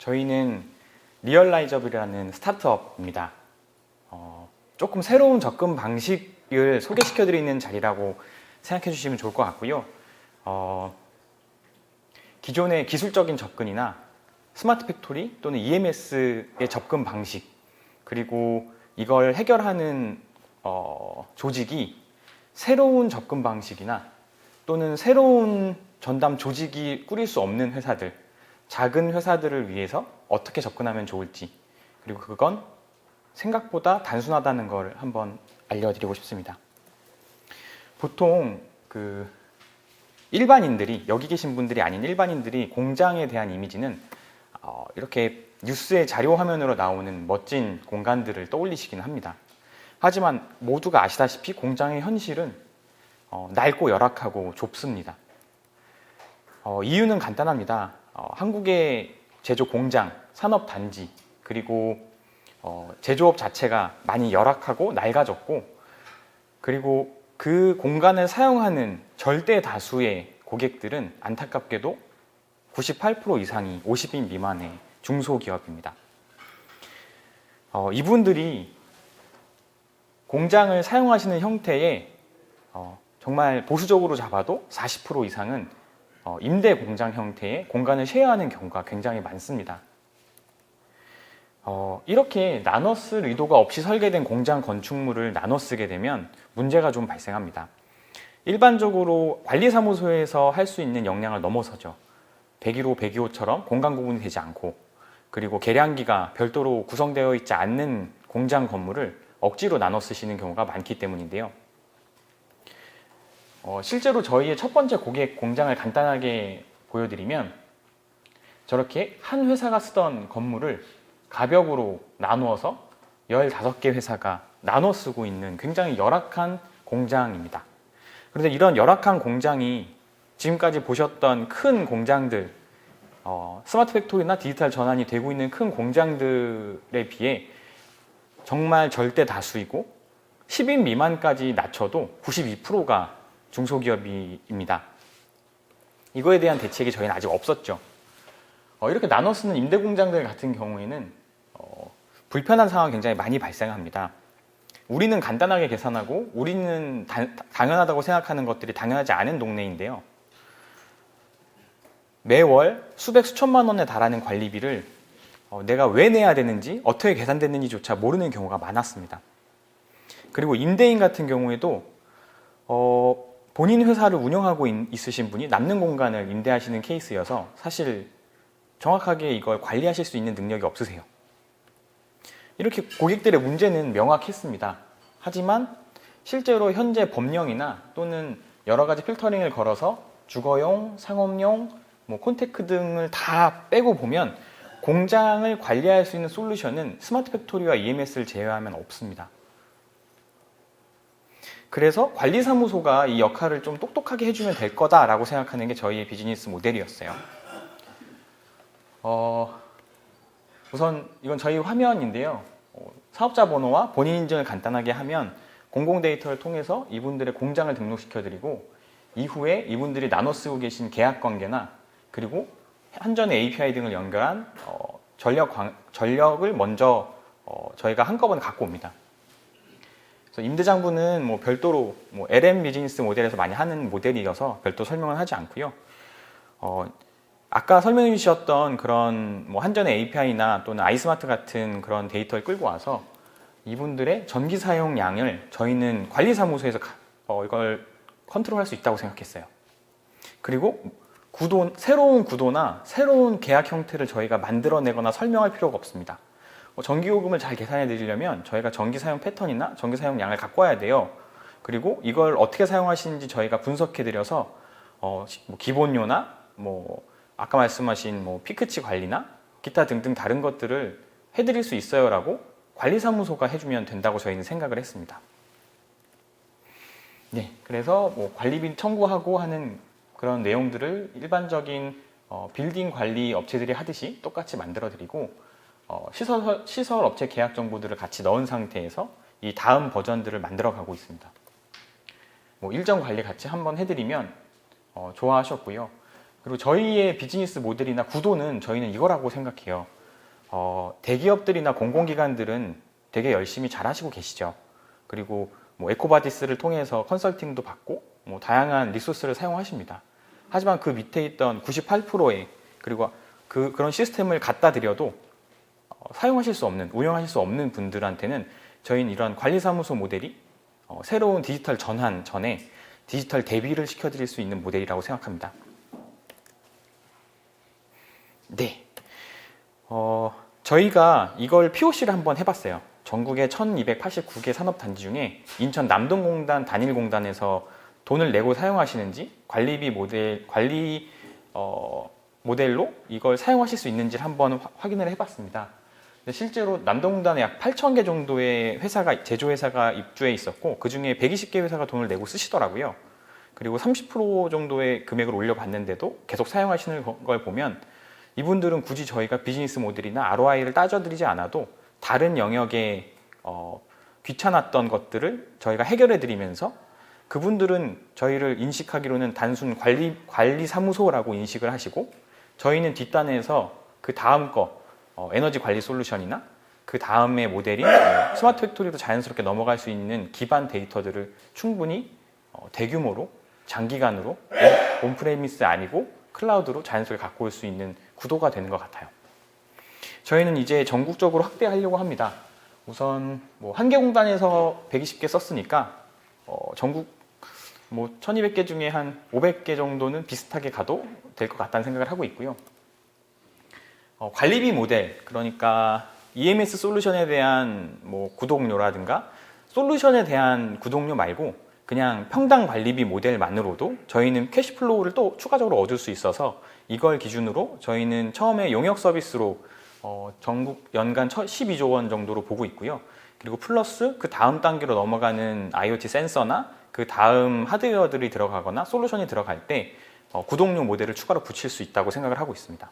저희는 리얼라이저블이라는 스타트업입니다. 어, 조금 새로운 접근 방식을 소개시켜 드리는 자리라고 생각해 주시면 좋을 것 같고요. 어, 기존의 기술적인 접근이나 스마트 팩토리 또는 EMS의 접근 방식 그리고 이걸 해결하는 어, 조직이 새로운 접근 방식이나 또는 새로운 전담 조직이 꾸릴 수 없는 회사들, 작은 회사들을 위해서 어떻게 접근하면 좋을지, 그리고 그건 생각보다 단순하다는 걸 한번 알려드리고 싶습니다. 보통 그 일반인들이, 여기 계신 분들이 아닌 일반인들이 공장에 대한 이미지는 어, 이렇게 뉴스의 자료 화면으로 나오는 멋진 공간들을 떠올리시기는 합니다. 하지만 모두가 아시다시피 공장의 현실은 어, 낡고 열악하고 좁습니다. 어, 이유는 간단합니다. 어, 한국의 제조 공장, 산업 단지, 그리고 어, 제조업 자체가 많이 열악하고 낡아졌고, 그리고 그 공간을 사용하는 절대 다수의 고객들은 안타깝게도 98% 이상이 50인 미만의 중소기업입니다. 어, 이분들이 공장을 사용하시는 형태의 어, 정말 보수적으로 잡아도 40% 이상은 어, 임대 공장 형태의 공간을 쉐어하는 경우가 굉장히 많습니다. 어, 이렇게 나눠 쓸 의도가 없이 설계된 공장 건축물을 나눠 쓰게 되면 문제가 좀 발생합니다. 일반적으로 관리사무소에서 할 수 있는 역량을 넘어서죠. 101호, 102호처럼 공간 구분이 되지 않고 그리고 계량기가 별도로 구성되어 있지 않는 공장 건물을 억지로 나눠 쓰시는 경우가 많기 때문인데요. 어, 실제로 저희의 첫 번째 고객 공장을 간단하게 보여드리면 저렇게 한 회사가 쓰던 건물을 가벽으로 나누어서 15개 회사가 나눠 쓰고 있는 굉장히 열악한 공장입니다. 그런데 이런 열악한 공장이 지금까지 보셨던 큰 공장들, 어, 스마트 팩토리나 디지털 전환이 되고 있는 큰 공장들에 비해 정말 절대 다수이고 10인 미만까지 낮춰도 92%가 중소기업입니다. 이거에 대한 대책이 저희는 아직 없었죠. 어, 이렇게 나눠 쓰는 임대 공장들 같은 경우에는 어, 불편한 상황이 굉장히 많이 발생합니다. 우리는 간단하게 계산하고 우리는 다- 당연하다고 생각하는 것들이 당연하지 않은 동네인데요. 매월 수백 수천만 원에 달하는 관리비를 어, 내가 왜 내야 되는지 어떻게 계산됐는지조차 모르는 경우가 많았습니다. 그리고 임대인 같은 경우에도 어, 본인 회사를 운영하고 있, 있으신 분이 남는 공간을 임대하시는 케이스여서 사실 정확하게 이걸 관리하실 수 있는 능력이 없으세요. 이렇게 고객들의 문제는 명확했습니다. 하지만 실제로 현재 법령이나 또는 여러 가지 필터링을 걸어서 주거용, 상업용, 뭐 콘테크 등을 다 빼고 보면 공장을 관리할 수 있는 솔루션은 스마트 팩토리와 EMS를 제외하면 없습니다. 그래서 관리사무소가 이 역할을 좀 똑똑하게 해주면 될 거다라고 생각하는 게 저희의 비즈니스 모델이었어요. 어, 우선 이건 저희 화면인데요. 어, 사업자 번호와 본인 인증을 간단하게 하면 공공 데이터를 통해서 이분들의 공장을 등록시켜 드리고 이후에 이분들이 나눠 쓰고 계신 계약 관계나 그리고 한전의 API 등을 연결한 어, 전력 광- 전력을 먼저 어, 저희가 한꺼번에 갖고 옵니다. 그래서 임대장부는 뭐 별도로 뭐 LM 비즈니스 모델에서 많이 하는 모델이어서 별도 설명은 하지 않고요. 어, 아까 설명해 주셨던 그런 뭐 한전의 API나 또는 아이스마트 같은 그런 데이터를 끌고 와서 이분들의 전기 사용량을 저희는 관리사무소에서 가- 어, 이걸 컨트롤할 수 있다고 생각했어요. 그리고 구도, 새로운 구도나 새로운 계약 형태를 저희가 만들어내거나 설명할 필요가 없습니다. 뭐 전기요금을 잘 계산해 드리려면 저희가 전기 사용 패턴이나 전기 사용량을 갖고 와야 돼요. 그리고 이걸 어떻게 사용하시는지 저희가 분석해 드려서 어, 시- 뭐 기본료나 뭐 아까 말씀하신 뭐 피크치 관리나 기타 등등 다른 것들을 해드릴 수 있어요라고 관리사무소가 해주면 된다고 저희는 생각을 했습니다. 네, 그래서 뭐 관리비 청구하고 하는 그런 내용들을 일반적인 어, 빌딩 관리 업체들이 하듯이 똑같이 만들어 드리고 어, 시설, 시설 업체 계약 정보들을 같이 넣은 상태에서 이 다음 버전들을 만들어 가고 있습니다. 뭐 일정 관리 같이 한번 해드리면 어, 좋아하셨고요. 그리고 저희의 비즈니스 모델이나 구도는 저희는 이거라고 생각해요. 어, 대기업들이나 공공기관들은 되게 열심히 잘 하시고 계시죠. 그리고 뭐 에코바디스를 통해서 컨설팅도 받고 뭐 다양한 리소스를 사용하십니다. 하지만 그 밑에 있던 98%의 그리고 그 그런 시스템을 갖다 드려도 어, 사용하실 수 없는 운영하실 수 없는 분들한테는 저희는 이런 관리사무소 모델이 어, 새로운 디지털 전환 전에 디지털 대비를 시켜드릴 수 있는 모델이라고 생각합니다. 네. 어, 저희가 이걸 POC를 한번 해봤어요. 전국의 1289개 산업단지 중에 인천 남동공단 단일공단에서 돈을 내고 사용하시는지 관리비 모델, 관리, 어, 모델로 이걸 사용하실 수 있는지를 한번 화- 확인을 해봤습니다. 실제로 남동공단에 약 8,000개 정도의 회사가, 제조회사가 입주해 있었고, 그 중에 120개 회사가 돈을 내고 쓰시더라고요. 그리고 30% 정도의 금액을 올려봤는데도 계속 사용하시는 거- 걸 보면 이분들은 굳이 저희가 비즈니스 모델이나 ROI를 따져드리지 않아도 다른 영역에 어, 귀찮았던 것들을 저희가 해결해드리면서 그분들은 저희를 인식하기로는 단순 관리, 관리 사무소라고 인식을 하시고 저희는 뒷단에서 그 다음 거 어, 에너지 관리 솔루션이나 그 다음의 모델인 어, 스마트 팩토리로 자연스럽게 넘어갈 수 있는 기반 데이터들을 충분히 어, 대규모로 장기간으로 온- 온프레미스 아니고 클라우드로 자연스럽게 갖고 올 수 있는 구도가 되는 것 같아요. 저희는 이제 전국적으로 확대하려고 합니다. 우선 뭐 한 개 공단에서 120개 썼으니까 어, 전국 뭐 1200개 중에 한 500개 정도는 비슷하게 가도 될 것 같다는 생각을 하고 있고요. 어, 관리비 모델 그러니까 EMS 솔루션에 대한 뭐 구독료라든가 솔루션에 대한 구독료 말고 그냥 평당 관리비 모델만으로도 저희는 캐시플로우를 또 추가적으로 얻을 수 있어서 이걸 기준으로 저희는 처음에 용역 서비스로 어, 전국 연간 12조 원 정도로 보고 있고요. 그리고 플러스 그 다음 단계로 넘어가는 IoT 센서나 그 다음 하드웨어들이 들어가거나 솔루션이 들어갈 때 어, 구독료 모델을 추가로 붙일 수 있다고 생각을 하고 있습니다.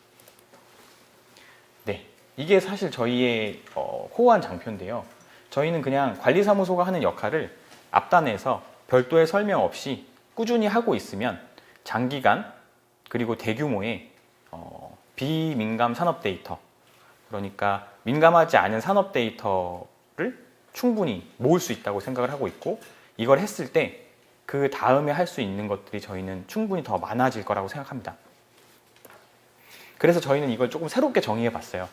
네, 이게 사실 저희의 어, 코어한 장표인데요. 저희는 그냥 관리사무소가 하는 역할을 앞단에서 별도의 설명 없이 꾸준히 하고 있으면 장기간 그리고 대규모의 어, 비민감 산업 데이터 그러니까 민감하지 않은 산업 데이터를 충분히 모을 수 있다고 생각을 하고 있고 이걸 했을 때 그 다음에 할 수 있는 것들이 저희는 충분히 더 많아질 거라고 생각합니다. 그래서 저희는 이걸 조금 새롭게 정의해 봤어요.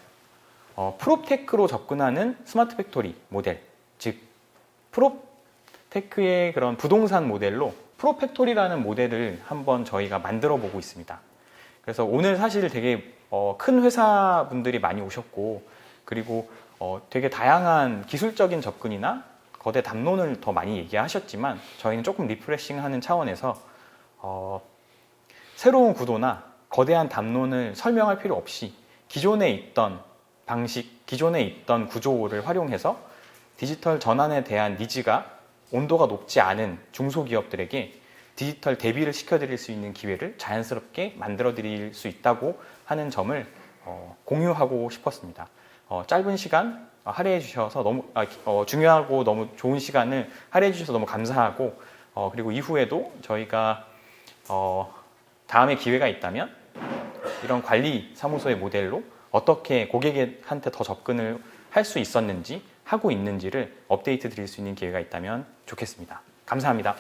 어, 프롭테크로 접근하는 스마트 팩토리 모델, 즉 프롭테크의 그런 부동산 모델로 프로팩토리라는 모델을 한번 저희가 만들어 보고 있습니다. 그래서 오늘 사실 되게 어, 큰 회사분들이 많이 오셨고 그리고 어, 되게 다양한 기술적인 접근이나 거대 담론을 더 많이 얘기하셨지만 저희는 조금 리프레싱하는 차원에서 어, 새로운 구도나 거대한 담론을 설명할 필요 없이 기존에 있던 방식, 기존에 있던 구조를 활용해서 디지털 전환에 대한 니즈가 온도가 높지 않은 중소기업들에게 디지털 대비를 시켜드릴 수 있는 기회를 자연스럽게 만들어드릴 수 있다고 하는 점을 어, 공유하고 싶었습니다. 어, 짧은 시간 어, 할애해 주셔서 너무 아, 어, 중요하고 너무 좋은 시간을 할애해 주셔서 너무 감사하고 어, 그리고 이후에도 저희가 어, 다음에 기회가 있다면 이런 관리 사무소의 모델로 어떻게 고객한테 더 접근을 할 수 있었는지 하고 있는지를 업데이트 드릴 수 있는 기회가 있다면 좋겠습니다. 감사합니다.